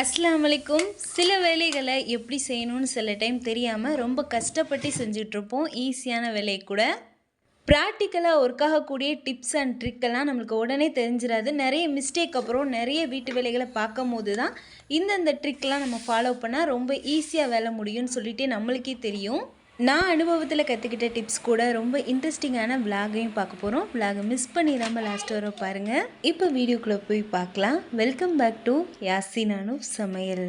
அஸ்லாம் வலைக்கும் சில வேலைகளை எப்படி செய்யணும்னு சில டைம் தெரியாமல் ரொம்ப கஷ்டப்பட்டு செஞ்சிட்ருப்போம். ஈஸியான வேலை கூட. ப்ராக்டிக்கலாக ஒர்க் ஆகக்கூடிய டிப்ஸ் அண்ட் ட்ரிக்கெல்லாம் நம்மளுக்கு உடனே தெரிஞ்சிடாது நிறைய மிஸ்டேக் அப்புறம் நிறைய வீட்டு வேலைகளை பார்க்கும் போது தான் இந்தந்த ட்ரிக்லாம் நம்ம ஃபாலோ பண்ணால் ரொம்ப ஈஸியாக வேலை முடியும்னு சொல்லிட்டு நம்மளுக்கே தெரியும். நான் அனுபவத்தில் கற்றுக்கிட்ட டிப்ஸ் கூட ரொம்ப இன்ட்ரெஸ்டிங்கான விலாகையும் பார்க்க போகிறோம் விலாகை மிஸ் பண்ணிடாமல் லாஸ்ட் வர பாருங்கள் இப்போ வீடியோக்குள்ளே போய் பார்க்கலாம். வெல்கம் பேக் டு யாசினானு சமையல்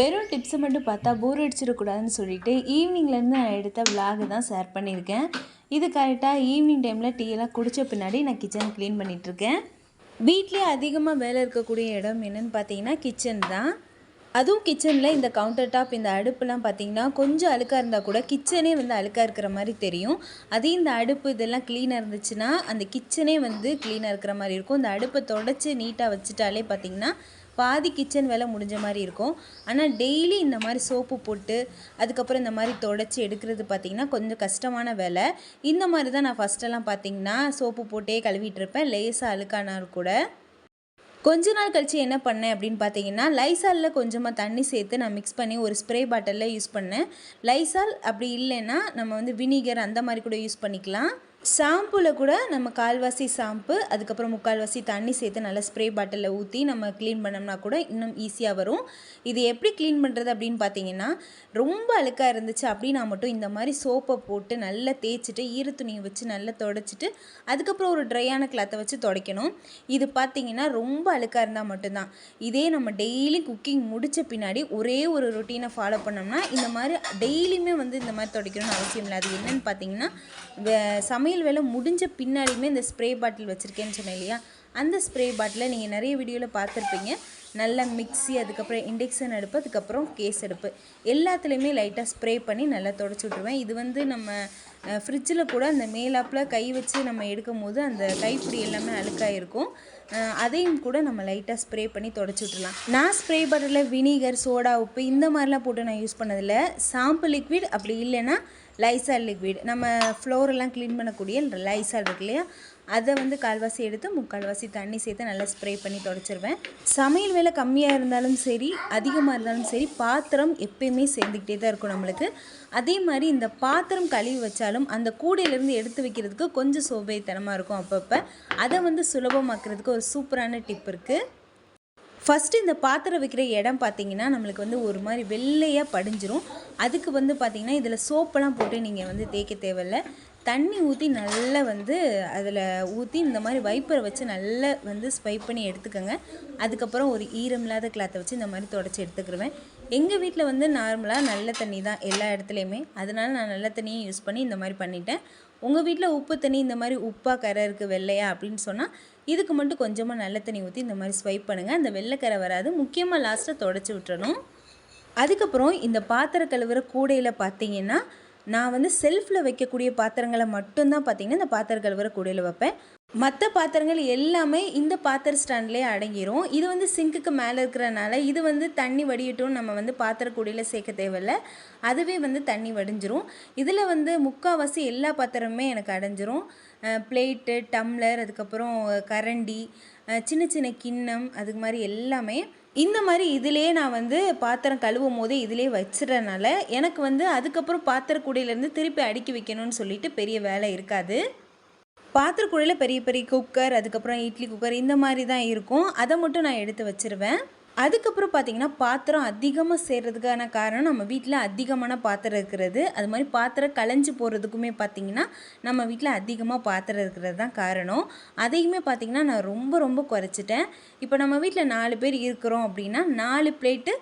வெறும் டிப்ஸை மட்டும் பார்த்தா போர் அடிச்சிடக்கூடாதுன்னு சொல்லிட்டு ஈவினிங்லேருந்து நான் எடுத்த விலாகு தான் ஷேர் பண்ணியிருக்கேன். இது கரெக்டாக ஈவினிங் டைமில் டீயெல்லாம் குடித்த பின்னாடி நான் கிச்சன் க்ளீன் பண்ணிகிட்ருக்கேன் வீட்லேயே அதிகமாக வேலை இருக்கக்கூடிய இடம் என்னென்னு பார்த்தீங்கன்னா கிச்சன் தான். அதுவும் கிச்சனில் இந்த கவுண்டர் டாப் இந்த அடுப்புலாம் பார்த்திங்கன்னா கொஞ்சம் அழுக்காக இருந்தால் கூட கிச்சனே வந்து அழுக்காக இருக்கிற மாதிரி தெரியும். அதே இந்த அடுப்பு இதெல்லாம் க்ளீனாக இருந்துச்சுன்னா அந்த கிச்சனே வந்து க்ளீனாக இருக்கிற மாதிரி இருக்கும். இந்த அடுப்பை தொடச்சி நீட்டாக வச்சுட்டாலே பார்த்தீங்கன்னா பாதி கிச்சன் வேலை முடிஞ்ச மாதிரி இருக்கும். ஆனால் டெய்லி இந்த மாதிரி சோப்பு போட்டு அதுக்கப்புறம் இந்த மாதிரி தொடச்சி எடுக்கிறது பார்த்திங்கன்னா கொஞ்சம் கஷ்டமான வேலை. இந்த மாதிரி தான் நான் ஃபஸ்ட்டெல்லாம் பார்த்தீங்கன்னா சோப்பு போட்டே கழுவிட்டு இருப்பேன். லேசாக அழுக்கானாலும் கூட. கொஞ்ச நாள் கழித்து என்ன பண்ணேன் அப்படின்னு பார்த்தீங்கன்னா லைசாலில் கொஞ்சமாக தண்ணி சேர்த்து நான் மிக்ஸ் பண்ணி ஒரு ஸ்ப்ரே பாட்டிலில் யூஸ் பண்ணேன். லைசால் அப்படி இல்லைன்னா நம்ம வந்து வினிகர் அந்த மாதிரி கூட யூஸ் பண்ணிக்கலாம். ஷாம்புவில் கூட நம்ம கால்வாசி ஷாம்பு அதுக்கப்புறம் முக்கால்வாசி தண்ணி சேர்த்து நல்லா ஸ்ப்ரே பாட்டிலில் ஊற்றி நம்ம க்ளீன் பண்ணோம்னா கூட இன்னும் ஈஸியாக வரும். இது எப்படி க்ளீன் பண்ணுறது அப்படின்னு பார்த்தீங்கன்னா ரொம்ப அழுக்காக இருந்துச்சு அப்படின்னா மட்டும் இந்த மாதிரி சோப்பை போட்டு நல்லா தேய்ச்சிட்டு ஈர துணியை வச்சு நல்லா தொடச்சிட்டு அதுக்கப்புறம் ஒரு ட்ரையான கிளாத்தை வச்சு துடைக்கணும். இது பார்த்தீங்கன்னா ரொம்ப அழுக்காக இருந்தால் மட்டும்தான். இதே நம்ம டெய்லி குக்கிங் முடித்த பின்னாடி ஒரே ஒரு ரொட்டீனை ஃபாலோ பண்ணோம்னா இந்த மாதிரி டெய்லியுமே வந்து இந்த மாதிரி துடைக்கணும்னு அவசியம் இல்லை. அது என்னென்னு பார்த்தீங்கன்னா சமையல் சமையல் வேலை முடிஞ்ச பின்னாடியுமே இந்த ஸ்ப்ரே பாட்டில் வச்சுருக்கேன்னு சொன்னேன் இல்லையா? அந்த ஸ்ப்ரே பாட்டிலை நீங்கள் நிறைய வீடியோவில் பார்த்துருப்பீங்க. நல்லா மிக்ஸி அதுக்கப்புறம் இண்டக்ஷன் அடுப்பு அதுக்கப்புறம் கேஸ் அடுப்பு எல்லாத்துலேயுமே லைட்டாக ஸ்ப்ரே பண்ணி நல்லா தொடச்சி விட்ருவேன் இது வந்து நம்ம ஃப்ரிட்ஜில் கூட அந்த மேலாப்பில் கை வச்சு நம்ம எடுக்கும் போது அந்த கைப்பிடி எல்லாமே அழுக்காக இருக்கும் அதையும் கூட நம்ம லைட்டாக ஸ்ப்ரே பண்ணி தொடச்சி விட்ரலாம் நான் ஸ்ப்ரே பண்ணுறதுல வினிகர் சோடா உப்பு இந்த மாதிரிலாம் போட்டு நான் யூஸ் பண்ணதில்லை. சாம்பு லிக்விட் அப்படி இல்லைன்னா லைசால் லிக்விட் நம்ம ஃப்ளோரெல்லாம் க்ளீன் பண்ணக்கூடிய லைசால் இருக்கு இல்லையா? அதை வந்து கால்வாசி எடுத்து முக்கால்வாசி தண்ணி சேர்த்து நல்லா ஸ்ப்ரே பண்ணி தொடச்சிருவேன். சமையல் வேலை கம்மியாக இருந்தாலும் சரி அதிகமாக இருந்தாலும் சரி பாத்திரம் எப்பயுமே சேர்ந்துக்கிட்டே தான் இருக்கும் நம்மளுக்கு. அதே மாதிரி இந்த பாத்திரம் கழுவி வச்சாலும் அந்த கூடையிலேருந்து எடுத்து வைக்கிறதுக்கு கொஞ்சம் சோபைத்தனமாக இருக்கும் அப்பப்போ. அதை வந்து சுலபமாக்குறதுக்கு ஒரு சூப்பரான டிப் இருக்குது ஃபஸ்ட்டு இந்த பாத்திரம் வைக்கிற இடம் பார்த்தீங்கன்னா நம்மளுக்கு வந்து ஒரு மாதிரி வெள்ளையாக படிஞ்சிரும். அதுக்கு வந்து பார்த்திங்கன்னா இதில் சோப்பெல்லாம் போட்டு நீங்கள் வந்து தேய்க்க தேவையில்ல. தண்ணி ஊற்றி நல்லா வந்து அதில் ஊற்றி இந்த மாதிரி வைப்பரை வச்சு நல்லா வந்து ஸ்வைப் பண்ணி எடுத்துக்கோங்க. அதுக்கப்புறம் ஒரு ஈரம் இல்லாத கிளாத்தை வச்சு இந்த மாதிரி தொடச்சி எடுத்துக்கிடுவேன் எங்கள் வீட்டில் வந்து நார்மலாக நல்ல தண்ணி தான் எல்லா இடத்துலையுமே. அதனால நான் நல்ல தண்ணியை யூஸ் பண்ணி இந்த மாதிரி பண்ணிட்டேன். உங்கள் வீட்டில் உப்பு தண்ணி இந்த மாதிரி உப்பாக கரை இருக்குது வெள்ளையா அப்படின்னு சொன்னால் இதுக்கு மட்டும் கொஞ்சமாக நல்ல தண்ணி ஊற்றி இந்த மாதிரி ஸ்வைப் பண்ணுங்கள் அந்த வெள்ளைக்கரை வராது. முக்கியமாக லாஸ்ட்டாக தொடச்சி விட்டுறணும். அதுக்கப்புறம் இந்த பாத்திர கழுவுற கூடையில் பார்த்தீங்கன்னா நான் வந்து செல்ஃபில் வைக்கக்கூடிய பாத்திரங்களை மட்டும்தான் பார்த்தீங்கன்னா இந்த பாத்திர கழுவுற கூடையில் வைப்பேன். மற்ற பாத்திரங்கள் எல்லாமே இந்த பாத்திர ஸ்டாண்ட்லேயே அடங்கிரும். இது வந்து சிங்க்குக்கு மேலே இருக்கிறனால இது வந்து தண்ணி வடியட்டும் நம்ம வந்து பாத்திர கூடையில் சேர்க்க தேவையில்ல. அதுவே வந்து தண்ணி வடிஞ்சிரும். இதில் வந்து முக்கால்வாசி எல்லா பாத்திரமுமே எனக்கு அடைஞ்சிரும். பிளேட்டு டம்ளர் அதுக்கப்புறம் கரண்டி சின்ன சின்ன கிண்ணம் அதுக்கு மாதிரி எல்லாமே இந்த மாதிரி இதிலே நான் வந்து பாத்திரம் கழுவும் போதே இதிலே வச்சிடறனால எனக்கு வந்து அதுக்கப்புறம் பாத்திரக்கூடையிலேருந்து திருப்பி அடுக்கி வைக்கணும்னு சொல்லிட்டு பெரிய வேலை இருக்காது. பாத்திரக்குழையில் பெரிய பெரிய குக்கர் அதுக்கப்புறம் இட்லி குக்கர் இந்த மாதிரி தான் இருக்கும். அதை மட்டும் நான் எடுத்து வச்சுருவேன். அதுக்கப்புறம் பார்த்திங்கன்னா பாத்திரம் அதிகமாக சேர்கிறதுக்கான காரணம் நம்ம வீட்டில் அதிகமான பாத்திரம் இருக்கிறது. அது மாதிரி பாத்திரம் களைஞ்சி போகிறதுக்குமே பார்த்திங்கன்னா நம்ம வீட்டில் அதிகமாக பாத்திரம் இருக்கிறது தான் காரணம். அதையுமே பார்த்திங்கன்னா நான் ரொம்ப ரொம்ப குறைச்சிட்டேன். இப்போ நம்ம வீட்டில் நாலு பேர் இருக்கிறோம் அப்படின்னா நாலு பிளேட்டு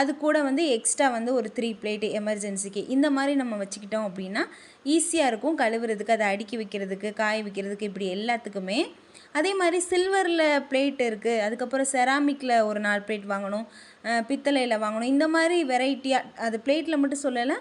அது கூட வந்து எக்ஸ்ட்ரா வந்து ஒரு த்ரீ பிளேட்டு எமர்ஜென்சிக்கு இந்த மாதிரி நம்ம வச்சுக்கிட்டோம் அப்படின்னா ஈஸியாக இருக்கும். கழுவுறதுக்கு அதை அடுக்கி வைக்கிறதுக்கு காய வைக்கிறதுக்கு இப்படி எல்லாத்துக்குமே. அதே மாதிரி சில்வரில் பிளேட் இருக்குது அதுக்கப்புறம் செராமிக்கில் ஒரு நாலு பிளேட் வாங்கணும். பித்தளையில் வாங்கணும். இந்த மாதிரி வெரைட்டியாக அது பிளேட்டில் மட்டும் சொல்லலை.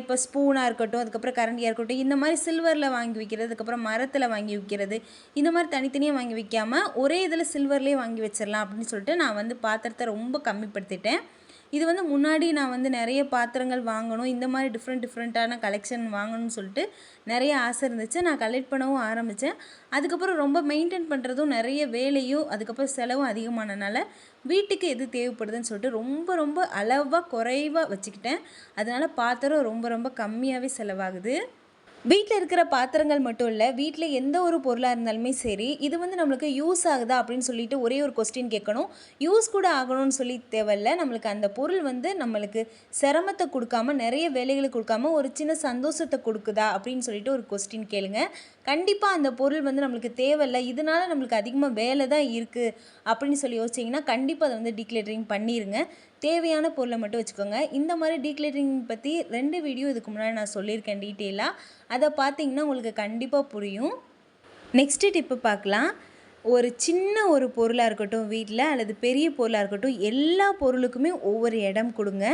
இப்போ ஸ்பூனாக இருக்கட்டும் அதுக்கப்புறம் கரண்டியாக இருக்கட்டும் இந்த மாதிரி சில்வரில் வாங்கி வைக்கிறது அதுக்கப்புறம் மரத்தில் வாங்கி வைக்கிறது இந்த மாதிரி தனித்தனியாக வாங்கி வைக்காமல் ஒரே இதில் சில்வர்லேயே வாங்கி வச்சிடலாம் அப்படின்னு சொல்லிட்டு நான் வந்து பாத்திரத்தை ரொம்ப கம்மிப்படுத்திட்டேன். இது வந்து முன்னாடி நான் வந்து நிறைய பாத்திரங்கள் வாங்கணும் இந்த மாதிரி டிஃப்ரெண்ட் டிஃப்ரெண்ட்டான கலெக்ஷன் வாங்கணும்னு சொல்லிட்டு நிறைய ஆசை இருந்துச்சு. நான் கலெக்ட் பண்ணவும் ஆரம்பித்தேன் அதுக்கப்புறம் ரொம்ப மெயின்டைன் பண்ணுறதும் நிறைய வேலையும் அதுக்கப்புறம் செலவும் அதிகமானனால வீட்டுக்கு எது தேவைப்படுதுன்னு சொல்லிட்டு ரொம்ப ரொம்ப அளவாக குறைவாக வச்சுக்கிட்டேன். அதனால் பாத்திரம் ரொம்ப ரொம்ப கம்மியாகவே செலவாகுது. வீட்டில் இருக்கிற பாத்திரங்கள் மட்டும் இல்லை வீட்டில் எந்த ஒரு பொருளாக இருந்தாலுமே சரி இது வந்து நம்மளுக்கு யூஸ் ஆகுதா அப்படின்னு சொல்லிட்டு ஒரே ஒரு கொஸ்டின் கேட்கணும். யூஸ் கூட ஆகணும்னு சொல்லி தேவையில்ல நம்மளுக்கு அந்த பொருள் வந்து நம்மளுக்கு சிரமத்தை கொடுக்காம நிறைய வேலைகளை கொடுக்காம ஒரு சின்ன சந்தோஷத்தை கொடுக்குதா அப்படின்னு சொல்லிட்டு ஒரு கொஸ்டின் கேளுங்க. கண்டிப்பாக அந்த பொருள் வந்து நம்மளுக்கு தேவையில்லை. இதனால நம்மளுக்கு அதிகமாக வேலை தான் இருக்குது அப்படின்னு சொல்லி யோசிச்சிங்கன்னா கண்டிப்பாக அதை வந்து டிக்ளேட்டரிங் பண்ணிடுங்க தேவையான பொருளை மட்டும் வச்சுக்கோங்க. இந்த மாதிரி டீக்ளேட்டரிங் பற்றி ரெண்டு வீடியோ இதுக்கு முன்னாடி நான் சொல்லியிருக்கேன் டீட்டெயிலாக அதை பார்த்தீங்கன்னா உங்களுக்கு கண்டிப்பாக புரியும். நெக்ஸ்ட்டு டிப்பு பார்க்கலாம். ஒரு சின்ன ஒரு பொருளாக இருக்கட்டும் வீட்டில் அல்லது பெரிய பொருளாக இருக்கட்டும் எல்லா பொருளுக்குமே ஒவ்வொரு இடம் கொடுங்க.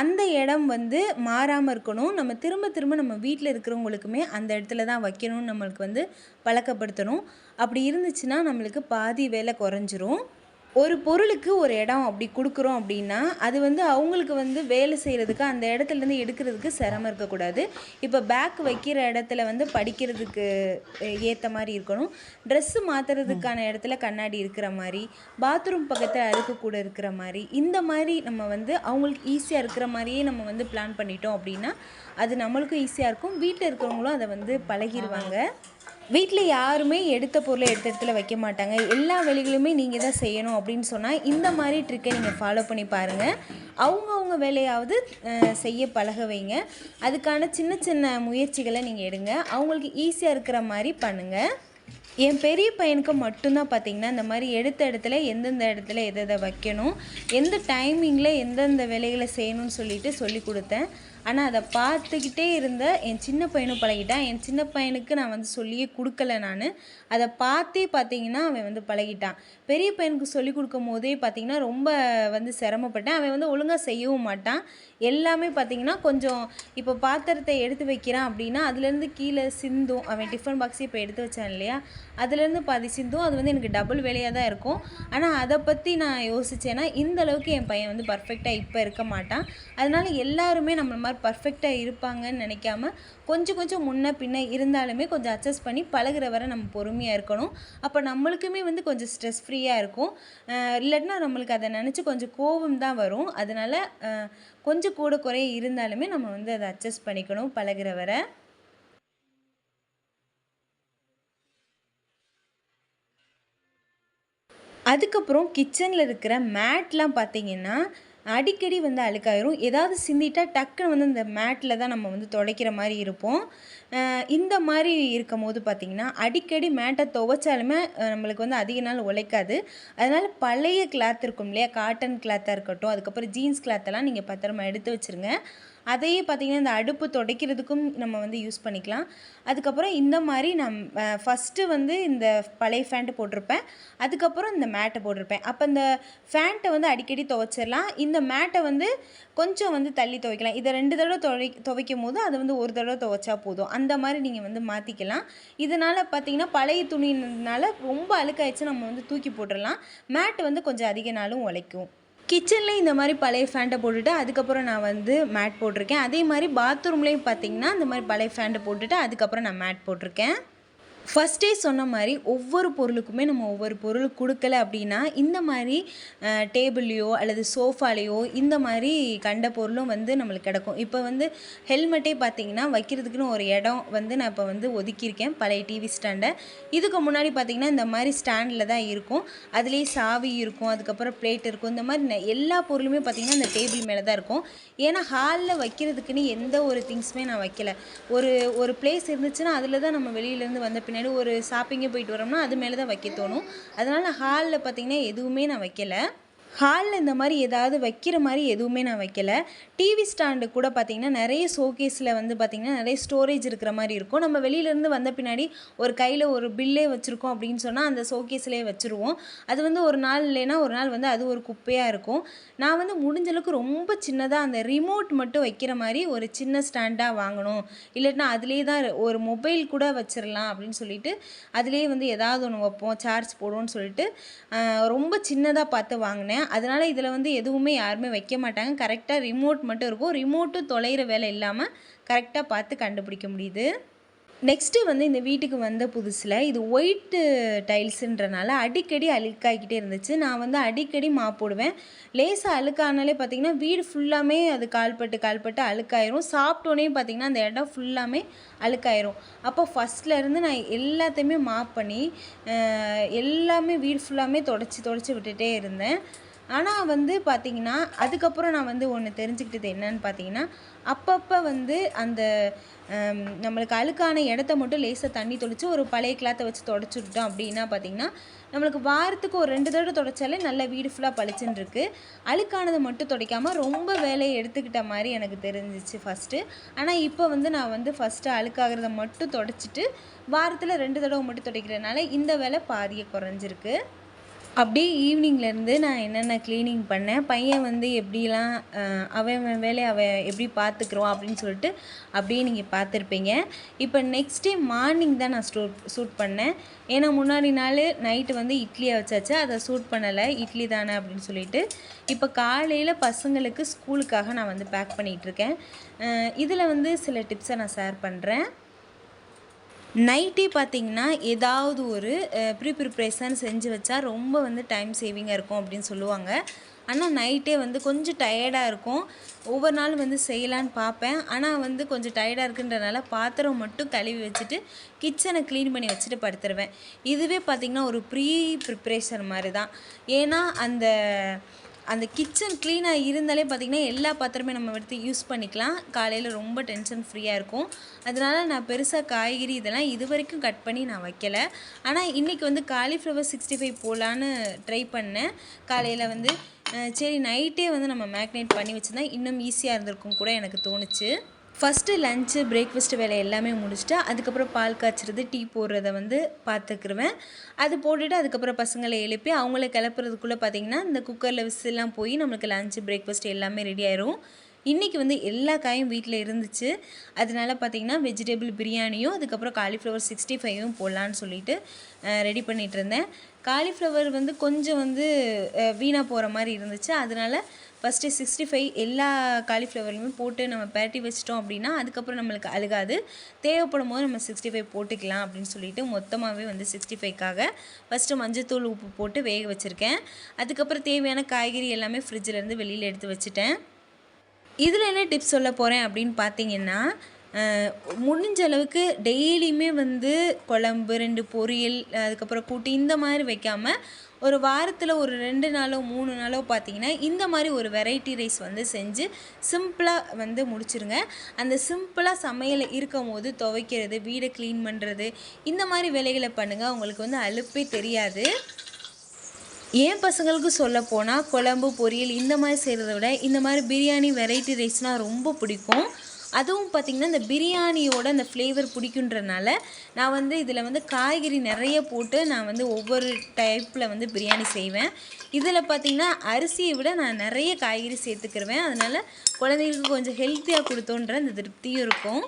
அந்த இடம் வந்து மாறாமல் இருக்கணும். நம்ம திரும்ப திரும்ப நம்ம வீட்டில் இருக்கிறவங்களுக்குமே அந்த இடத்துல தான் வைக்கணும்னு நம்மளுக்கு வந்து பழக்கப்படுத்தணும். அப்படி இருந்துச்சுன்னா நம்மளுக்கு பாதி வேலை குறைஞ்சிரும். ஒரு பொருளுக்கு ஒரு இடம் அப்படி கொடுக்குறோம் அப்படின்னா அது வந்து அவங்களுக்கு வந்து வேலை செய்கிறதுக்கு அந்த இடத்துலேருந்து எடுக்கிறதுக்கு சிரமம் இருக்கக்கூடாது. இப்போ பேக் வைக்கிற இடத்துல வந்து படிக்கிறதுக்கு ஏற்ற மாதிரி இருக்கணும். ட்ரெஸ்ஸு மாற்றுறதுக்கான இடத்துல கண்ணாடி இருக்கிற மாதிரி பாத்ரூம் பக்கத்தில் அழுக்கு கூட இருக்கிற மாதிரி இந்த மாதிரி நம்ம வந்து அவங்களுக்கு ஈஸியாக இருக்கிற மாதிரியே நம்ம வந்து பிளான் பண்ணிட்டோம் அப்படின்னா அது நம்மளுக்கும் ஈஸியாக இருக்கும். வீட்டில் இருக்கிறவங்களும் அதை வந்து பழகிடுவாங்க வீட்டில் யாருமே எடுத்த பொருளை எடுத்த இடத்துல வைக்க மாட்டாங்க. எல்லா வேலைகளுமே நீங்கள் தான் செய்யணும் அப்படின்னு சொன்னால் இந்த மாதிரி ட்ரிக்கை நீங்கள் ஃபாலோ பண்ணி பாருங்கள் அவங்கவுங்க வேலையாவது செய்ய பழக வைங்க. அதுக்கான சின்ன சின்ன முயற்சிகளை நீங்கள் எடுங்க. அவங்களுக்கு ஈஸியாக இருக்கிற மாதிரி பண்ணுங்கள் என் பெரிய பையனுக்கு மட்டும்தான் பார்த்தீங்கன்னா இந்த மாதிரி எடுத்த இடத்துல எந்தெந்த இடத்துல எதை எதை வைக்கணும் எந்த டைமிங்கில் எந்தெந்த வேலைகளை செய்யணும்னு சொல்லிட்டு சொல்லி கொடுத்தேன். ஆனால் அதை பார்த்துக்கிட்டே இருந்த என் சின்ன பையனும் பழகிட்டான். என் சின்ன பையனுக்கு நான் வந்து சொல்லியே கொடுக்கல நான். அதை பார்த்தே பார்த்தீங்கன்னா அவன் வந்து பழகிட்டான். பெரிய பையனுக்கு சொல்லி கொடுக்கும் போதே பார்த்தீங்கன்னா ரொம்ப வந்து சிரமப்பட்டேன். அவன் வந்து ஒழுங்காக செய்யவும் மாட்டான். எல்லாமே பார்த்தீங்கன்னா கொஞ்சம் இப்போ பாத்திரத்தை எடுத்து வைக்கிறான் அப்படின்னா அதுலேருந்து கீழே சிந்தும். அவன் டிஃபன் பாக்ஸ் இப்போ எடுத்து வச்சான் இல்லையா? அதுலேருந்து பாதி சிந்தும். அது வந்து எனக்கு டபுள் வேலையாக தான் இருக்கும். ஆனால் அதை பற்றி நான் யோசித்தேன்னா இந்த அளவுக்கு என் பையன் வந்து பர்ஃபெக்டாக இப்போ இருக்க மாட்டான். அதனால் எல்லாருமே நம்மள மாதிரி பர்ஃபெக்டாக இருப்பாங்கன்னு நினைக்காம கொஞ்சம் கொஞ்சம் முன்ன பின்ன இருந்தாலுமே கொஞ்சம் அட்ஜஸ்ட் பண்ணி பழகிற வரை நம்ம பொறுமையாக இருக்கணும். அப்போ நம்மளுக்குமே வந்து கொஞ்சம் ஸ்ட்ரெஸ் ஃப்ரீயாக இருக்கும். இல்லைன்னா நம்மளுக்கு அதை நினச்சி கொஞ்சம் கோபம் தான் வரும். அதனால் கொஞ்சம் கூட குறைய இருந்தாலுமே நம்ம வந்து அதை அட்ஜஸ்ட் பண்ணிக்கணும் பழகிற வரை. அதுக்கப்புறம் கிச்சனில் இருக்கிற மேட்லாம் பார்த்தீங்கன்னா அடிக்கடி வந்து அழுக்காயிரும். ஏதாவது சிந்திட்டா டக்குன்னு வந்து இந்த மேட்டில் தான் நம்ம வந்து துடைக்கிற மாதிரி இருப்போம். இந்த மாதிரி இருக்கும் போது பார்த்திங்கன்னா அடிக்கடி மேட்டை துவைச்சாலுமே நம்மளுக்கு வந்து அதிக நாள் உழைக்காது. அதனால் பழைய கிளாத் இருக்கும் இல்லையா? காட்டன் கிளாத்தாக இருக்கட்டும் அதுக்கப்புறம் ஜீன்ஸ் கிளாத்தெல்லாம் நீங்கள் பத்திரமா எடுத்து வச்சுருங்க. அதையே பார்த்திங்கன்னா இந்த அடுப்பு துடைக்கிறதுக்கும் நம்ம வந்து யூஸ் பண்ணிக்கலாம். அதுக்கப்புறம் இந்த மாதிரி நம் ஃபஸ்ட்டு வந்து இந்த பழைய ஃபேண்ட்டு போட்டிருப்பேன். அதுக்கப்புறம் இந்த மேட்டை போட்டிருப்பேன். அப்போ இந்த ஃபேண்ட்டை வந்து அடிக்கடி துவைச்சிடலாம். இந்த மேட்டை வந்து கொஞ்சம் வந்து தள்ளி துவைக்கலாம். இதை ரெண்டு தடவை துவை துவைக்கும் போது அதை வந்து ஒரு தடவை துவைச்சா போதும். அந்த மாதிரி நீங்கள் வந்து மாற்றிக்கலாம் இதனால் பார்த்தீங்கன்னா பழைய துணினால ரொம்ப அழுக்காயிடுச்சு நம்ம வந்து தூக்கி போட்டுடலாம். மேட்டு வந்து கொஞ்சம் அதிக நாளும் உழைக்கும். கிச்சனில் இந்த மாதிரி பழைய ஃபேண்ட்டை போட்டுட்டு அதுக்கப்புறம் நான் வந்து மேட் போட்டிருக்கேன். அதே மாதிரி பாத்ரூம்லேயும் பார்த்தீங்கன்னா இந்த மாதிரி பழைய ஃபேண்ட்டை போட்டுட்டு அதுக்கப்புறம் நான் மேட் போட்டிருக்கேன். ஃபஸ்ட்டே சொன்ன மாதிரி ஒவ்வொரு பொருளுக்குமே நம்ம ஒவ்வொரு பொருள் கொடுக்கல அப்படின்னா இந்த மாதிரி டேபிள்லையோ அல்லது சோஃபாலேயோ இந்த மாதிரி கண்ட பொருளும் வந்து நம்மளுக்கு கிடக்கும். இப்போ வந்து ஹெல்மெட்டே பார்த்தீங்கன்னா வைக்கிறதுக்குன்னு ஒரு இடம் வந்து நான் இப்போ வந்து ஒதுக்கியிருக்கேன். பழைய டிவி ஸ்டாண்டை. இதுக்கு முன்னாடி பார்த்தீங்கன்னா இந்த மாதிரி ஸ்டாண்டில் தான் இருக்கும். அதுலேயே சாவி இருக்கும் அதுக்கப்புறம் பிளேட் இருக்கும். இந்த மாதிரி எல்லா பொருளுமே பார்த்திங்கன்னா இந்த டேபிள் மேலே தான் இருக்கும். ஏன்னா ஹாலில் வைக்கிறதுக்குன்னு எந்த ஒரு திங்ஸுமே நான் வைக்கல. ஒரு ஒரு பிளேஸ் இருந்துச்சுன்னா அதில் தான் நம்ம வெளியிலேருந்து வந்த பின்னாடி ஒரு ஷாப்பிங்கே போயிட்டு வரோம்னா அது மேலே தான் வைக்க தோணும். அதனால் ஹாலில் பார்த்திங்கன்னா எதுவுமே நான் வைக்கலை. ஹாலில் இந்த மாதிரி ஏதாவது வைக்கிற மாதிரி எதுவுமே நான் வைக்கல. டிவி ஸ்டாண்டு கூட பார்த்திங்கன்னா நிறைய ஷோகேஸில் வந்து பார்த்திங்கன்னா நிறைய ஸ்டோரேஜ் இருக்கிற மாதிரி இருக்கும். நம்ம வெளியிலேருந்து வந்த பின்னாடி ஒரு கையில் ஒரு பில்லே வச்சுருக்கோம் அப்படின்னு சொன்னால் அந்த ஷோகேஸ்லேயே வச்சுருவோம். அது வந்து ஒரு நாள் இல்லைன்னா ஒரு நாள் வந்து அது ஒரு குப்பையாக இருக்கும். நான் வந்து முடிஞ்ச அளவுக்கு ரொம்ப சின்னதாக அந்த ரிமோட் மட்டும் வைக்கிற மாதிரி ஒரு சின்ன ஸ்டாண்டாக வாங்கணும். இல்லைன்னா அதுலேயே தான் ஒரு மொபைல் கூட வச்சிடலாம் அப்படின்னு சொல்லிட்டு அதுலேயே வந்து ஏதாவது ஒன்று வைப்போம் சார்ஜ் போடுவோம்னு சொல்லிட்டு ரொம்ப சின்னதாக பார்த்து வாங்கினேன். அதனால் இதில் வந்து எதுவுமே யாருமே வைக்க மாட்டாங்க. கரெக்டாக ரிமோட் மட்டும் இருக்கும். ரிமோட்டும் தொலைகிற வேலை இல்லாமல் கரெக்டாக பார்த்து கண்டுபிடிக்க முடியுது. நெக்ஸ்ட்டு வந்து இந்த வீட்டுக்கு வந்த புதுசில் இது ஒயிட்டு டைல்ஸுன்றனால அடிக்கடி அழுக்காகிக்கிட்டே இருந்துச்சு. நான் வந்து அடிக்கடி மாப் போடுவேன். லேசாக அழுக்கானாலே பார்த்திங்கன்னா வீடு ஃபுல்லாமே அது கால்பட்டு கால்பட்டு அழுக்காயிரும். சாப்பிட்டோன்னே பார்த்திங்கன்னா அந்த இடம் ஃபுல்லாமே அழுக்காயிரும். அப்போ ஃபஸ்ட்லேருந்து நான் எல்லாத்தையுமே மாப் பண்ணி எல்லாமே வீடு ஃபுல்லாமே தொடச்சி தொடச்சி விட்டுகிட்டே இருந்தேன். ஆனால் வந்து பார்த்திங்கன்னா அதுக்கப்புறம் நான் வந்து ஒன்று தெரிஞ்சுக்கிட்டது என்னன்னு பார்த்தீங்கன்னா அப்பப்போ வந்து அந்த நம்மளுக்கு அழுக்கான இடத்த மட்டும் லேசாக தண்ணி தொளித்து ஒரு பழைய கிளாத்தை வச்சு தொடச்சுட்டோம் அப்படின்னா பார்த்தீங்கன்னா நம்மளுக்கு வாரத்துக்கு ஒரு ரெண்டு தடவை தொடச்சாலே நல்ல வீடு ஃபுல்லாக பளிச்சுன்னு அழுக்கானதை மட்டும் துடைக்காமல் ரொம்ப வேலையை எடுத்துக்கிட்ட மாதிரி எனக்கு தெரிஞ்சிச்சு ஃபஸ்ட்டு ஆனால் இப்போ வந்து நான் வந்து ஃபஸ்ட்டு அழுக்காகிறத மட்டும் தொடச்சிட்டு வாரத்தில் ரெண்டு தடவை மட்டும் துடைக்கிறதுனால இந்த வேலை பாதியை குறைஞ்சிருக்கு. அப்படியே ஈவினிங்லேருந்து நான் என்னென்ன க்ளீனிங் பண்ணேன் பையன் வந்து எப்படிலாம் அவன் அவன் வேலையை அவன் எப்படி பார்த்துக்குறான் அப்படின்னு சொல்லிட்டு அப்படியே நீங்கள் பார்த்துருப்பீங்க. இப்போ நெக்ஸ்ட் டே மார்னிங் தான் நான் ஸ்டூட் சூட் பண்ணேன். ஏன்னா முன்னாடி நாள் நைட்டு வந்து இட்லியை வச்சாச்சு அதை சூட் பண்ணலை இட்லி தானே அப்படின்னு சொல்லிட்டு. இப்போ காலையில் பசங்களுக்கு ஸ்கூலுக்காக நான் வந்து பேக் பண்ணிகிட்ருக்கேன் இதில் வந்து சில டிப்ஸை நான் ஷேர் பண்ணுறேன் நைட்டே பார்த்தீங்கன்னா ஏதாவது ஒரு ப்ரீ ப்ரிப்ரேஷன் செஞ்சு வச்சா ரொம்ப வந்து டைம் சேவிங்காக இருக்கும் அப்படின்னு சொல்லுவாங்க. ஆனால் நைட்டே வந்து கொஞ்சம் டயர்டாக இருக்கும். ஒவ்வொரு நாள் வந்து செய்யலான்னு பார்ப்பேன். ஆனால் வந்து கொஞ்சம் டயர்டாக இருக்குன்றனால பாத்திரம் மட்டும் கழுவி வச்சுட்டு கிச்சனை க்ளீன் பண்ணி வச்சுட்டு படுத்துருவேன். இதுவே பார்த்திங்கன்னா ஒரு ப்ரீ ப்ரிப்ரேஷன் மாதிரி தான். ஏன்னா அந்த அந்த கிச்சன் க்ளீனாக இருந்தாலே பார்த்திங்கன்னா எல்லா பாத்திரமே நம்ம எடுத்து யூஸ் பண்ணிக்கலாம். காலையில் ரொம்ப டென்ஷன் ஃப்ரீயாக இருக்கும். அதனால நான் பெருசாக காய்கறி இதெல்லாம் இது வரைக்கும் கட் பண்ணி நான் வைக்கல. ஆனால் இன்றைக்கி வந்து காலிஃப்ளவர் சிக்ஸ்டி ஃபைவ் போகலான்னு ட்ரை பண்ணேன். காலையில் வந்து சரி நைட்டே வந்து நம்ம மேக்னேட் பண்ணி வச்சுருந்தா இன்னும் ஈஸியாக இருந்திருக்கும் கூட எனக்கு தோணுச்சு. ஃபஸ்ட்டு லஞ்சு பிரேக்ஃபாஸ்ட் வேலை எல்லாமே முடிச்சுட்டு அதுக்கப்புறம் பால் காய்ச்சிறது டீ போடுறத வந்து பார்த்துக்குருவேன். அது போட்டுட்டு அதுக்கப்புறம் பசங்களை எழுப்பி அவங்கள கிளப்புறதுக்குள்ளே பார்த்தீங்கன்னா இந்த குக்கரில் விசிலாம் போய் நம்மளுக்கு லஞ்சு பிரேக்ஃபாஸ்ட் எல்லாமே ரெடி ஆயிரும். இன்றைக்கி வந்து எல்லா காயும் வீட்டில் இருந்துச்சு. அதனால பார்த்தீங்கன்னா வெஜிடபிள் பிரியாணியும் அதுக்கப்புறம் காலிஃப்ளவர் சிக்ஸ்டி ஃபைவும் போடலான்னு சொல்லிட்டு ரெடி பண்ணிகிட்டு இருந்தேன். காலிஃப்ளவர் வந்து கொஞ்சம் வந்து வீணாக போகிற மாதிரி இருந்துச்சு. அதனால ஃபஸ்ட்டு சிக்ஸ்டி ஃபைவ் எல்லா காலிஃப்ளவர்லையுமே போட்டு நம்ம பரட்டி வச்சிட்டோம் அப்படின்னா அதுக்கப்புறம் நம்மளுக்கு அழுகாது. தேவைப்படும் போது நம்ம சிக்ஸ்டி ஃபைவ் போட்டுக்கலாம் அப்படின்னு சொல்லிட்டு மொத்தமாகவே வந்து சிக்ஸ்டி ஃபைவ்க்காக ஃபஸ்ட்டு மஞ்சத்தூள் உப்பு போட்டு வேக வச்சுருக்கேன். அதுக்கப்புறம் தேவையான காய்கறி எல்லாமே ஃப்ரிட்ஜிலேருந்து வெளியில் எடுத்து வச்சுட்டேன். இதில் என்ன டிப்ஸ் சொல்ல போகிறேன் அப்படின்னு பார்த்தீங்கன்னா முடிஞ்ச அளவுக்கு டெய்லியுமே வந்து குழம்பு ரெண்டு பொரியல் அதுக்கப்புறம் கூட்டு இந்த மாதிரி வைக்காமல் ஒரு வாரத்தில் ஒரு ரெண்டு நாளோ மூணு நாளோ பார்த்தீங்கன்னா இந்த மாதிரி ஒரு வெரைட்டி ரைஸ் வந்து செஞ்சு சிம்பிளாக வந்து முடிச்சிருங்க. அந்த சிம்பிளாக சமையல் இருக்கும் போது துவைக்கிறது வீடை க்ளீன் பண்ணுறது இந்த மாதிரி வேலைகளை பண்ணுங்கள் உங்களுக்கு வந்து அலுப்பே தெரியாது. என் பசங்களுக்கு சொல்ல போனால் குழம்பு பொரியல் இந்த மாதிரி செய்கிறத விட இந்த மாதிரி பிரியாணி வெரைட்டி ரைஸ்னால் ரொம்ப பிடிக்கும். அதுவும் பார்த்திங்கன்னா இந்த பிரியாணியோட அந்த ஃப்ளேவர் பிடிக்குன்றனால நான் வந்து இதில் வந்து காய்கறி நிறைய போட்டு நான் வந்து ஒவ்வொரு டைப்பில் வந்து பிரியாணி செய்வேன். இதில் பார்த்திங்கன்னா அரிசியை விட நான் நிறைய காய்கறி சேர்த்துக்கிருவேன். அதனால் குழந்தைங்களுக்கு கொஞ்சம் ஹெல்த்தியாக கொடுத்தோன்ற அந்த திருப்தியும் இருக்கும்.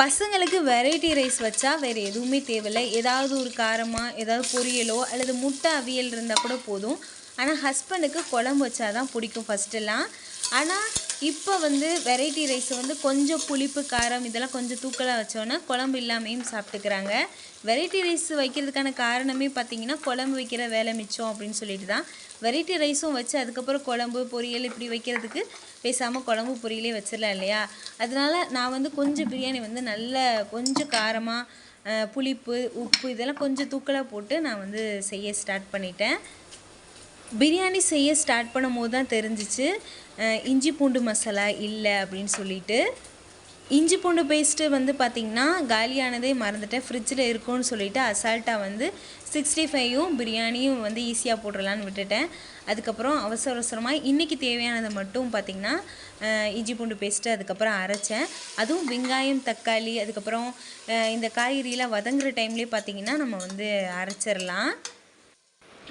பசங்களுக்கு வெரைட்டி ரைஸ் வச்சா வேறு எதுவுமே தேவையில்லை. ஏதாவது ஒரு காரமாக ஏதாவது பொரியலோ அல்லது முட்டை அவியல் இருந்தால் கூட போதும். ஆனால் ஹஸ்பண்டுக்கு குழம்பு வச்சா தான் பிடிக்கும் ஃபஸ்ட்டெல்லாம் ஆனால் இப்போ வந்து வெரைட்டி ரைஸ் வந்து கொஞ்சம் புளிப்பு காரம் இதெல்லாம் கொஞ்சம் தூக்கலாக வச்சோன்னா குழம்பு இல்லாமையும் சாப்பிட்டுக்கிறாங்க. வெரைட்டி ரைஸ் வைக்கிறதுக்கான காரணமே பார்த்தீங்கன்னா குழம்பு வைக்கிற வேலை மிச்சம் அப்படின்னு சொல்லிட்டு தான். வெரைட்டி ரைஸும் வச்சு அதுக்கப்புறம் குழம்பு பொரியல் இப்படி வைக்கிறதுக்கு பேசாமல் குழம்பு பொரியலே வச்சிடலாம் இல்லையா? அதனால நான் வந்து கொஞ்சம் பிரியாணி வந்து நல்ல கொஞ்சம் காரமாக புளிப்பு உப்பு இதெல்லாம் கொஞ்சம் தூக்கலாக போட்டு நான் வந்து செய்ய ஸ்டார்ட் பண்ணிட்டேன். பிரியாணி செய்ய ஸ்டார்ட் பண்ணும் போது தான் தெரிஞ்சிச்சு. இஞ்சி பூண்டு மசாலா இல்லை அப்படின்னு சொல்லிட்டு இஞ்சி பூண்டு பேஸ்ட்டு வந்து பார்த்திங்கன்னா காலியானதே மறந்துட்டேன். ஃப்ரிட்ஜில் இருக்கும்னு சொல்லிவிட்டு அசால்ட்டாக வந்து சிக்ஸ்டி ஃபைவும் பிரியாணியும் வந்து ஈஸியாக போட்டுடலான்னு விட்டுட்டேன். அதுக்கப்புறம் அவசர அவசரமாக இன்றைக்கி தேவையானதை மட்டும் பார்த்திங்கன்னா இஞ்சி பூண்டு பேஸ்ட்டு அதுக்கப்புறம் அரைச்சேன். அதுவும் வெங்காயம் தக்காளி அதுக்கப்புறம் இந்த காய்கறியெலாம் வதங்குற டைம்லேயே பார்த்திங்கன்னா நம்ம வந்து அரைச்சிடலாம்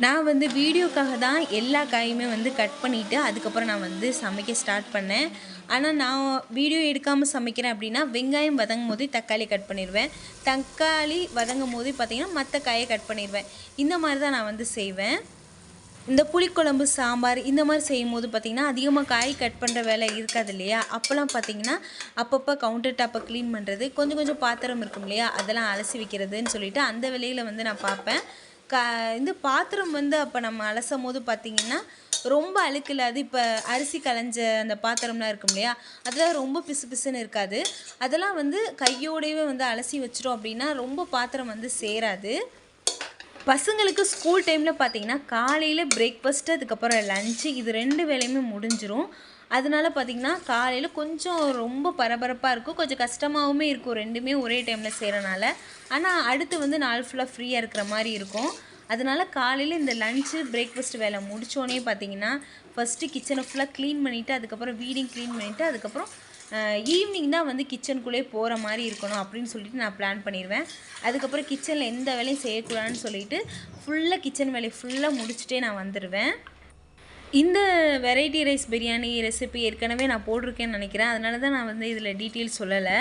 நான் வந்து வீடியோக்காக தான் எல்லா காயுமே வந்து கட் பண்ணிவிட்டு அதுக்கப்புறம் நான் வந்து சமைக்க ஸ்டார்ட் பண்ணேன். ஆனால் நான் வீடியோ எடுக்காமல் சமைக்கிறேன் அப்படின்னா வெங்காயம் வதங்கும் போது தக்காளி கட் பண்ணிடுவேன் தக்காளி வதங்கும் போது பார்த்தீங்கன்னா மற்ற காயை கட் பண்ணிடுவேன் இந்த மாதிரி தான் நான் வந்து செய்வேன். இந்த புளிக்குழம்பு சாம்பார் இந்த மாதிரி செய்யும் போது பார்த்திங்கன்னா அதிகமாக காய் கட் பண்ணுற வேலை இருக்காது இல்லையா? அப்போல்லாம் பார்த்திங்கன்னா அப்பப்போ கவுண்டர் டாப்பை க்ளீன் பண்ணுறது கொஞ்சம் கொஞ்சம் பாத்திரம் இருக்கும் இல்லையா? அதெல்லாம் அலசி வைக்கிறதுன்னு சொல்லிட்டு அந்த வேலையில் வந்து நான் பார்ப்பேன் க இந்த பாத்திரம் வந்து அப்போ நம்ம அலசும் போது பார்த்திங்கன்னா ரொம்ப அழுக்கு இல்லாது இப்போ அரிசி களைஞ்ச அந்த பாத்திரம்லாம் இருக்கும் இல்லையா? அதெல்லாம் ரொம்ப பிசு பிசுன்னு இருக்காது. அதெல்லாம் வந்து கையோடவே வந்து அலசி வச்சிட்டோம் அப்படின்னா ரொம்ப பாத்திரம் வந்து சேராது. பசங்களுக்கு ஸ்கூல் டைமில் பார்த்தீங்கன்னா காலையில் பிரேக்ஃபாஸ்ட்டு அதுக்கப்புறம் லஞ்சு இது ரெண்டு வேலையுமே முடிஞ்சிரும். அதனால பார்த்திங்கன்னா காலையில் கொஞ்சம் ரொம்ப பரபரப்பாக இருக்கும். கொஞ்சம் கஷ்டமாகவுமே இருக்கும் ரெண்டுமே ஒரே டைமில் செய்கிறனால ஆனால் அடுத்து வந்து நாள் ஃபுல்லாக ஃப்ரீயாக இருக்கிற மாதிரி இருக்கும். அதனால காலையில் இந்த லஞ்சு பிரேக்ஃபாஸ்ட் வேலை முடித்தோடனே பார்த்தீங்கன்னா ஃபஸ்ட்டு கிச்சனை ஃபுல்லாக க்ளீன் பண்ணிவிட்டு அதுக்கப்புறம் வீடையும் க்ளீன் பண்ணிவிட்டு அதுக்கப்புறம் ஈவினிங் தான் வந்து கிச்சனுக்குள்ளே போகிற மாதிரி இருக்கணும் அப்படின்னு சொல்லிட்டு நான் பிளான் பண்ணிடுவேன் அதுக்கப்புறம் கிச்சனில் எந்த வேலையும் செய்யக்கூடாதுன்னு சொல்லிட்டு ஃபுல்லாக கிச்சன் வேலையை ஃபுல்லாக முடிச்சுட்டே நான் வந்துடுவேன் இந்த வெரைட்டி ரைஸ் பிரியாணி ரெசிபி ஏற்கனவே நான் போட்டிருக்கேன்னு நினைக்கிறேன். அதனால தான் நான் வந்து இதில் டீட்டெயில் சொல்லலை.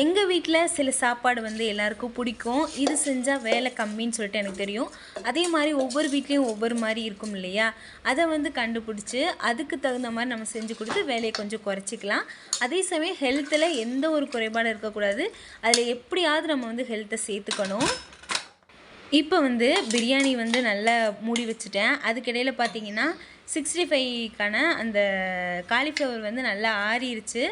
எங்கள் வீட்டில் சில சாப்பாடு வந்து எல்லாருக்கும் பிடிக்கும். இது செஞ்சால் வேலை கம்மின்னு சொல்லிட்டு எனக்கு தெரியும். அதே மாதிரி ஒவ்வொரு வீட்லேயும் ஒவ்வொரு மாதிரி இருக்கும் இல்லையா? அதை வந்து கண்டுபிடிச்சி அதுக்கு தகுந்த மாதிரி நம்ம செஞ்சு கொடுத்து வேலையை கொஞ்சம் குறைச்சிக்கலாம். அதே சமயம் ஹெல்த்தில் எந்த ஒரு குறைபாடும் இருக்கக்கூடாது. அதில் எப்படியாவது நம்ம வந்து ஹெல்த்தை சேர்த்துக்கணும். இப்போ வந்து பிரியாணி வந்து நல்லா மூடி வச்சுட்டேன். அதுக்கிடையில் பார்த்தீங்கன்னா சிக்ஸ்டி ஃபைவ்க்கான அந்த காலிஃப்ளவர் வந்து நல்லா ஆறிடுச்சு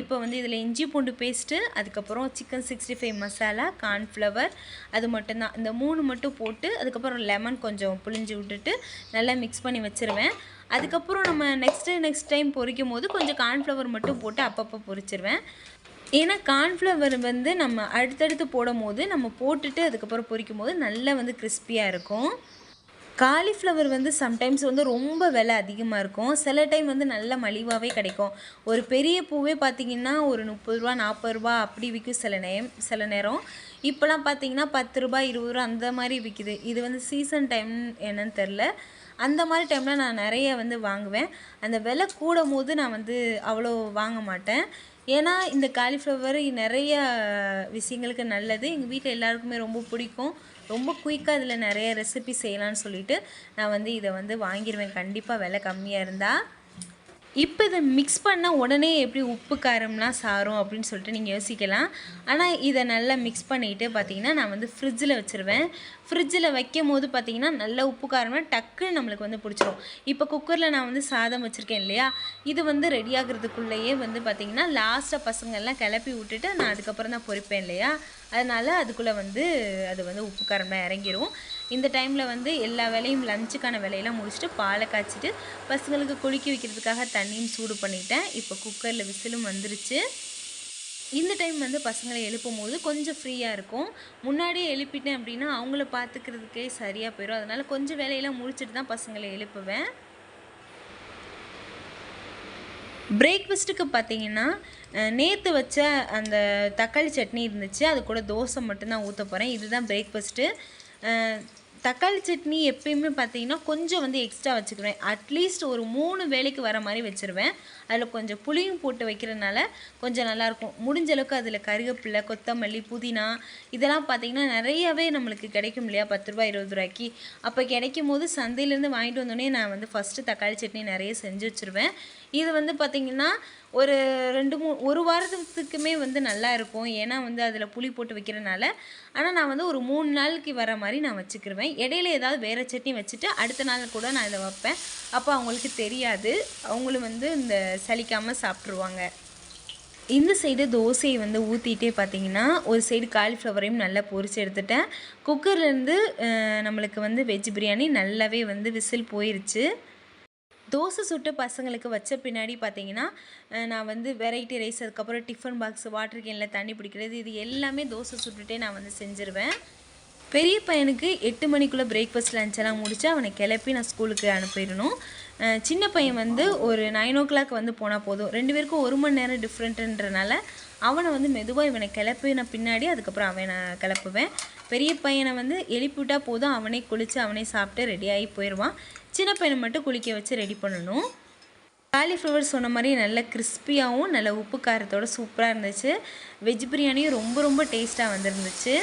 இப்போ வந்து இதில் இஞ்சி பூண்டு பேஸ்ட்டு அதுக்கப்புறம் chicken sixty five masala cornflour அது மட்டும்தான். இந்த மூணு மட்டும் போட்டு அதுக்கப்புறம் லெமன் கொஞ்சம் புளிஞ்சு விட்டுட்டு நல்லா மிக்ஸ் பண்ணி வச்சுருவேன். அதுக்கப்புறம் நம்ம நெக்ஸ்ட்டு நெக்ஸ்ட் டைம் பொரிக்கும் போது கொஞ்சம் கார்ன்ஃப்ளவர் மட்டும் போட்டு அப்பப்போ பொரிச்சிருவேன். ஏன்னா கார்ன்ஃப்ளவர் வந்து நம்ம அடுத்தடுத்து போடும் போது நம்ம போட்டுட்டு அதுக்கப்புறம் பொரிக்கும் போது நல்லா வந்து கிறிஸ்பியாக இருக்கும். காலிஃப்ளவர் வந்து சம்டைம்ஸ் வந்து ரொம்ப விலை அதிகமாக இருக்கும். சில டைம் வந்து நல்ல மலிவாகவே கிடைக்கும். ஒரு பெரிய பூவே பார்த்திங்கன்னா ஒரு முப்பது ரூபா நாற்பது ரூபா அப்படி விற்கும் சில நேரம் சில நேரம். இப்போலாம் பார்த்தீங்கன்னா பத்து ரூபா இருபது ரூபா அந்த மாதிரி விற்கிது இது வந்து சீசன் டைம் என்னன்னு தெரில அந்த மாதிரி டைமில் நான் நிறைய வந்து வாங்குவேன். அந்த விலை கூடும் போது நான் வந்து அவ்வளோ வாங்க மாட்டேன். ஏன்னா இந்த காலிஃப்ளவர் நிறைய விஷயங்களுக்கு நல்லது. எங்கள் வீட்டில் எல்லாருக்குமே ரொம்ப பிடிக்கும். ரொம்ப குயிக்காக இதில் நிறைய ரெசிபி செய்யலான்னு சொல்லிட்டு நான் வந்து இதை வந்து வாங்கிடுவேன் கண்டிப்பாக விலை கம்மியாக இருந்தால் இப்போ இதை மிக்ஸ் பண்ணால் உடனே எப்படி உப்பு காரம்லாம் சாரும் அப்படின்னு சொல்லிட்டு நீங்கள் யோசிக்கலாம். ஆனால் இதை நல்லா மிக்ஸ் பண்ணிவிட்டு பார்த்தீங்கன்னா நான் வந்து ஃப்ரிட்ஜில் வச்சுருவேன். ஃப்ரிட்ஜில் வைக்கும் போது பார்த்தீங்கன்னா நல்ல உப்பு காரம்னா டக்குன்னு நம்மளுக்கு வந்து பிடிச்சிரும். இப்போ குக்கரில் நான் வந்து சாதம் வச்சுருக்கேன் இல்லையா? இது வந்து ரெடி ஆகிறதுக்குள்ளேயே வந்து பார்த்திங்கன்னா லாஸ்ட்டாக பசங்கள்லாம் கிளப்பி விட்டுட்டு நான் அதுக்கப்புறம் தான் பொறிப்பேன் இல்லையா? அதனால் அதுக்குள்ளே வந்து அது வந்து உப்பு காரம்லாம் இறங்கிடும் இந்த டைமில் வந்து எல்லா வேலையும் லஞ்சுக்கான வேலையெல்லாம் முடிச்சுட்டு பாலை காய்ச்சிட்டு பசங்களுக்கு குளிக்க வைக்கிறதுக்காக தண்ணியும் சூடு பண்ணிட்டேன். இப்போ குக்கரில் விசிலும் வந்துருச்சு. இந்த டைம் வந்து பசங்களை எழுப்பும் போது கொஞ்சம் ஃப்ரீயாக இருக்கும். முன்னாடியே எழுப்பிட்டேன் அப்படின்னா அவங்கள பார்த்துக்கிறதுக்கே சரியாக போயிடும் அதனால் கொஞ்சம் வேலையெல்லாம் முடிச்சுட்டு தான் பசங்களை எழுப்புவேன். பிரேக்ஃபாஸ்ட்டுக்கு பார்த்தீங்கன்னா நேற்று வச்ச அந்த தக்காளி சட்னி இருந்துச்சு. அது கூட தோசை மட்டும்தான் ஊற்ற போகிறேன் இதுதான் பிரேக்ஃபாஸ்ட்டு தக்காளி சட்னி எப்பயுமே பார்த்தீங்கன்னா கொஞ்சம் வந்து எக்ஸ்ட்ரா வச்சுக்குவேன். அட்லீஸ்ட் ஒரு மூணு வேலைக்கு வர மாதிரி வச்சுருவேன். அதில் கொஞ்சம் புளியும் போட்டு வைக்கிறதுனால கொஞ்சம் நல்லாயிருக்கும் முடிஞ்ச அளவுக்கு அதில் கருவேப்பிலை கொத்தமல்லி புதினா இதெல்லாம் பார்த்திங்கன்னா நிறையவே நம்மளுக்கு கிடைக்கும் இல்லையா? பத்து ரூபா இருபது ரூபாய்க்கு. அப்போ கிடைக்கும் போது சந்தையிலேருந்து வாங்கிட்டு வந்தோடனே நான் வந்து ஃபஸ்ட்டு தக்காளி சட்னி நிறைய செஞ்சு வச்சுருவேன். இது வந்து பார்த்திங்கன்னா ஒரு ரெண்டு மூ ஒரு வாரத்துக்குமே வந்து நல்லா இருக்கும். ஏன்னா வந்து அதில் புளி போட்டு வைக்கிறனால ஆனால் நான் வந்து ஒரு மூணு நாளைக்கு வர மாதிரி நான் வச்சுக்கிருவேன். இடையில ஏதாவது வேறு சட்னி வச்சுட்டு அடுத்த நாள் கூட நான் இதை வைப்பேன். அப்போ அவங்களுக்கு தெரியாது. அவங்களும் வந்து இந்த சலிக்காமல் சாப்பிட்ருவாங்க இந்த சைடு தோசையை வந்து ஊற்றிட்டே பார்த்தீங்கன்னா ஒரு சைடு காலிஃப்ளவரையும் நல்லா பொரிச்சு எடுத்துட்டேன். குக்கர்லேருந்து நம்மளுக்கு வந்து வெஜ் பிரியாணி நல்லாவே வந்து விசில் போயிருச்சு. தோசை சுட்டு பசங்களுக்கு வச்ச பின்னாடி பார்த்தீங்கன்னா நான் வந்து வெரைட்டி ரைஸ் அதுக்கப்புறம் டிஃபன் பாக்ஸ் வாட்டர் கேனில் தண்ணி பிடிக்கிறது இது எல்லாமே தோசை சுட்டுட்டே நான் வந்து செஞ்சுருவேன். பெரிய பையனுக்கு எட்டு மணிக்குள்ளே பிரேக்ஃபாஸ்ட் லஞ்செல்லாம் முடித்து அவனை கிளப்பி நான் ஸ்கூலுக்கு அனுப்பிடணும். சின்ன பையன் வந்து ஒரு நைன் ஓ கிளாக் வந்து போனால் போதும். ரெண்டு பேருக்கும் ஒரு மணி நேரம் டிஃப்ரெண்ட்டுன்றனால அவனை வந்து மெதுவாக இவனை கிளப்பின பின்னாடி அதுக்கப்புறம் அவனை கிளப்புவேன். பெரிய பையனை வந்து எழுப்பிவிட்டால் போதும். அவனே குளித்து அவனே சாப்பிட்டு ரெடியாகி போயிடுவான் சின்ன பையனை மட்டும் குளிக்க வச்சு ரெடி பண்ணணும். காலிஃப்ளவர் சொன்ன மாதிரி நல்ல கிறிஸ்பியாகவும் நல்ல உப்பு காரத்தோடு சூப்பராக இருந்துச்சு. வெஜ் பிரியாணியும் ரொம்ப ரொம்ப டேஸ்ட்டாக வந்துருந்துச்சு.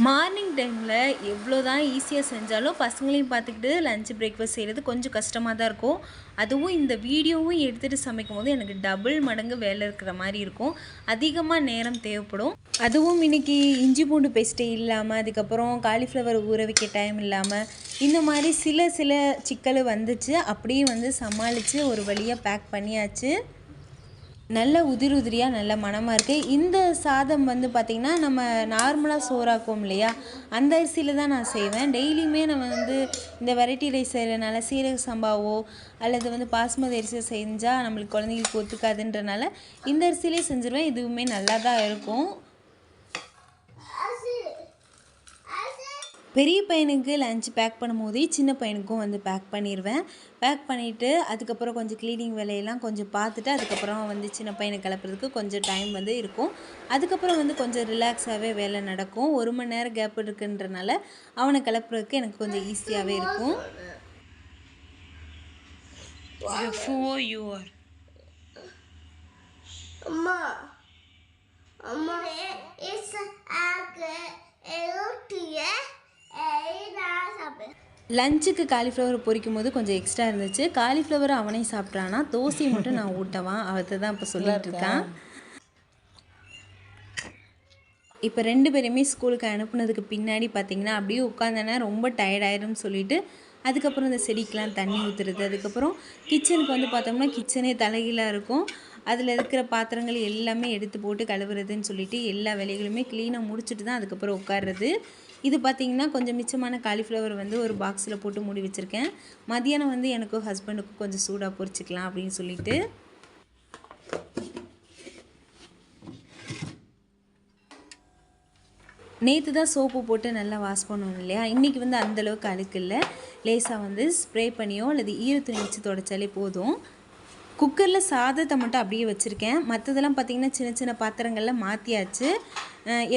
மார்னிங் டைமில் எவ்வளோ தான் ஈஸியாக செஞ்சாலும் பசங்களையும் பார்த்துக்கிட்டு லஞ்ச் பிரேக்ஃபாஸ்ட் செய்கிறது கொஞ்சம் கஷ்டமாக தான் இருக்கும். அதுவும் இந்த வீடியோவும் எடுத்துகிட்டு சமைக்கும் போது எனக்கு டபுள் மடங்கு வேலை இருக்கிற மாதிரி இருக்கும். அதிகமாக நேரம் தேவைப்படும். அதுவும் இன்றைக்கி இஞ்சி பூண்டு பேஸ்ட்டு இல்லாமல் அதுக்கப்புறம் காலிஃப்ளவர் ஊற வைக்க டைம் இல்லாமல் இந்த மாதிரி சில சில சிக்கல் வந்துச்சு. அப்படியே வந்து சமாளித்து ஒரு வழியாக பேக் பண்ணியாச்சு. நல்ல உதிர் உதிரியாக நல்ல மணமாக இருக்குது இந்த சாதம் வந்து பார்த்திங்கன்னா நம்ம நார்மலாக சோறாக்குவோம் இல்லையா? அந்த அரிசியில் தான் நான் செய்வேன். டெய்லியுமே நம்ம வந்து இந்த வெரைட்டி ரைஸ் செய்கிறனால சீரக சம்பாவோ அல்லது வந்து பாஸ்மதி அரிசியை செஞ்சால் நம்மளுக்கு குழந்தைங்களுக்கு ஒத்துக்காதுன்றனால இந்த அரிசியிலே செஞ்சுருவேன். இதுவுமே நல்லா தான் இருக்கும். பெரிய பையனுக்கு லஞ்ச் பேக் பண்ணும்போதே சின்ன பையனுக்கும் வந்து பேக் பண்ணிடுவேன் பேக் பண்ணிவிட்டு அதுக்கப்புறம் கொஞ்சம் க்ளீனிங் வேலையெல்லாம் கொஞ்சம் பார்த்துட்டு அதுக்கப்புறம் வந்து சின்ன பையனை கிளப்புறதுக்கு கொஞ்சம் டைம் வந்து இருக்கும் அதுக்கப்புறம் வந்து கொஞ்சம் ரிலாக்ஸாகவே வேலை நடக்கும் ஒரு மணி நேரம் கேப் இருக்குன்றனால அவனை கிளப்புறதுக்கு எனக்கு கொஞ்சம் ஈஸியாகவே இருக்கும் Before you லஞ்சுக்கு காலிஃப்ளவர் பொரிக்கும் போது கொஞ்சம் எக்ஸ்ட்ரா இருந்துச்சு. காலிஃப்ளவர் அவனே சாப்பிட்றானா? தோசையை மட்டும் நான் ஊட்டவான் அவத்தை தான் இப்போ சொல்லிட்டு இருக்கான். இப்போ ரெண்டு பேருமே ஸ்கூலுக்கு அனுப்புனதுக்கு பின்னாடி பார்த்தீங்கன்னா அப்படியே உட்காந்தேன்னா ரொம்ப டயர்டாயிரும்னு சொல்லிட்டு அதுக்கப்புறம் இந்த செடிக்கெலாம் தண்ணி ஊற்றுறது அதுக்கப்புறம் கிச்சனுக்கு வந்து பார்த்தோம்னா கிச்சனே தலைகீழாக இருக்கும். அதில் இருக்கிற பாத்திரங்கள் எல்லாமே எடுத்து போட்டு கழுவுறதுன்னு சொல்லிட்டு எல்லா வேலைகளுமே க்ளீனாக முடிச்சுட்டு தான் அதுக்கப்புறம் உட்காடுறது இது பார்த்திங்கன்னா கொஞ்சம் மிச்சமான காலிஃப்ளவர் வந்து ஒரு பாக்ஸில் போட்டு மூடி வச்சுருக்கேன். மதியானம் வந்து எனக்கும் ஹஸ்பண்டுக்கும் கொஞ்சம் சூடாக பொரிச்சிக்கலாம் அப்படின்னு சொல்லிட்டு. நேற்று தான் சோப்பு போட்டு நல்லா வாஷ் பண்ணணும் இல்லையா? இன்றைக்கி வந்து அந்தளவுக்கு அழுக்கு இல்லை. லேசாக வந்து ஸ்ப்ரே பண்ணியோ அல்லது ஈரத்துணி வச்சு தொடச்சாலே போதும். குக்கரில் சாதத்தை மட்டும் அப்படியே வச்சுருக்கேன். மற்றதெல்லாம் பார்த்திங்கன்னா சின்ன சின்ன பாத்திரங்களில் மாற்றியாச்சு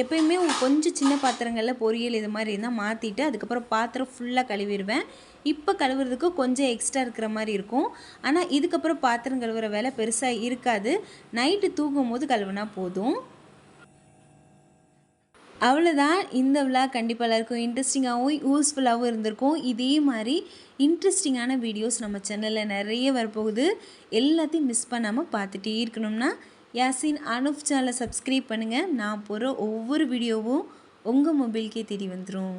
எப்பயுமே கொஞ்சம் சின்ன பாத்திரங்களில் பொரியல் இது மாதிரி இருந்தால் மாற்றிட்டு அதுக்கப்புறம் பாத்திரம் ஃபுல்லாக கழுவிடுவேன். இப்போ கழுவுறதுக்கு கொஞ்சம் எக்ஸ்ட்ரா இருக்கிற மாதிரி இருக்கும். ஆனால் இதுக்கப்புறம் பாத்திரம் கழுவுற வேலை பெருசாக இருக்காது. நைட்டு தூங்கும் போது கழுவுனா போதும். அவ்வளோதான் இந்த விழா கண்டிப்பாக எல்லாருக்கும் இன்ட்ரெஸ்டிங்காகவும் யூஸ்ஃபுல்லாகவும் இருந்திருக்கும். இதே மாதிரி இன்ட்ரெஸ்டிங்கான வீடியோஸ் நம்ம சேனலில் நிறைய வரப்போகுது. எல்லாத்தையும் மிஸ் பண்ணாமல் பார்த்துட்டே இருக்கணும்னா யாசின் அனுப் சேனலை சப்ஸ்கிரைப் பண்ணுங்கள் நான் போகிற ஒவ்வொரு வீடியோவும் உங்கள் மொபைலுக்கே தேடி வந்துடும்